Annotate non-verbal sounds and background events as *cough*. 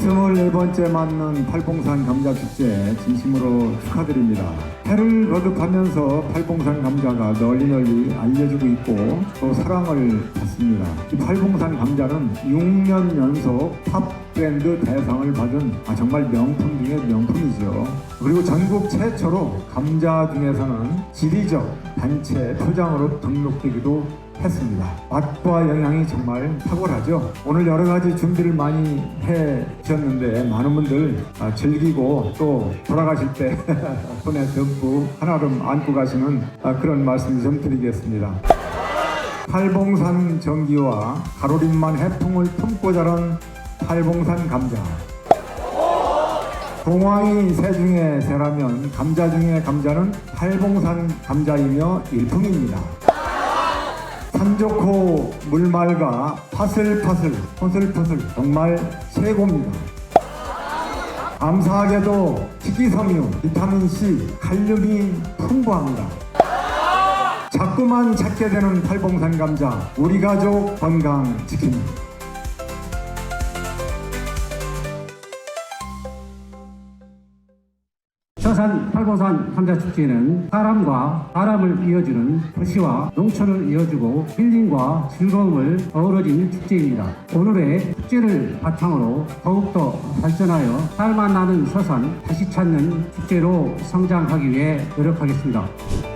24번째 맞는 팔봉산 감자 축제 진심으로 축하드립니다. 해를 거듭하면서 팔봉산 감자가 널리 널리 알려지고 있고 또 사랑을 받습니다. 이 팔봉산 감자는 6년 연속 탑 브랜드 대상을 받은 아, 정말 명품 중의 명품이죠. 그리고 전국 최초로 감자 중에서는 지리적 단체 표장으로 등록되기도 했습니다. 맛과 영양이 정말 탁월하죠. 오늘 여러 가지 준비를 많이 해 주셨는데 많은 분들 아, 즐기고 또 돌아가실 때 *laughs* 손에 듬뿍 한아름 안고 가시는 아, 그런 말씀 좀 드리겠습니다. 팔봉산 전기와 가로림만 해풍을 품고 자란 팔봉산 감자. 동황이 새 중에 새라면 감자 중에 감자는 팔봉산 감자이며 일품입니다. 산 좋고 물 맑아 파슬파슬 포슬포슬 정말 최고입니다. 감사하게도 식이섬유, 비타민C, 칼륨이 풍부합니다. 자꾸만 찾게 되는 팔봉산 감자 우리 가족 건강 지킵니다. 서산 팔보산 감자축제는 사람과 사람을 이어주는 도시와 농촌을 이어주고 힐링과 즐거움을 어우러진 축제입니다. 오늘의 축제를 바탕으로 더욱더 발전하여 살만 나는 서산 다시 찾는 축제로 성장하기 위해 노력하겠습니다.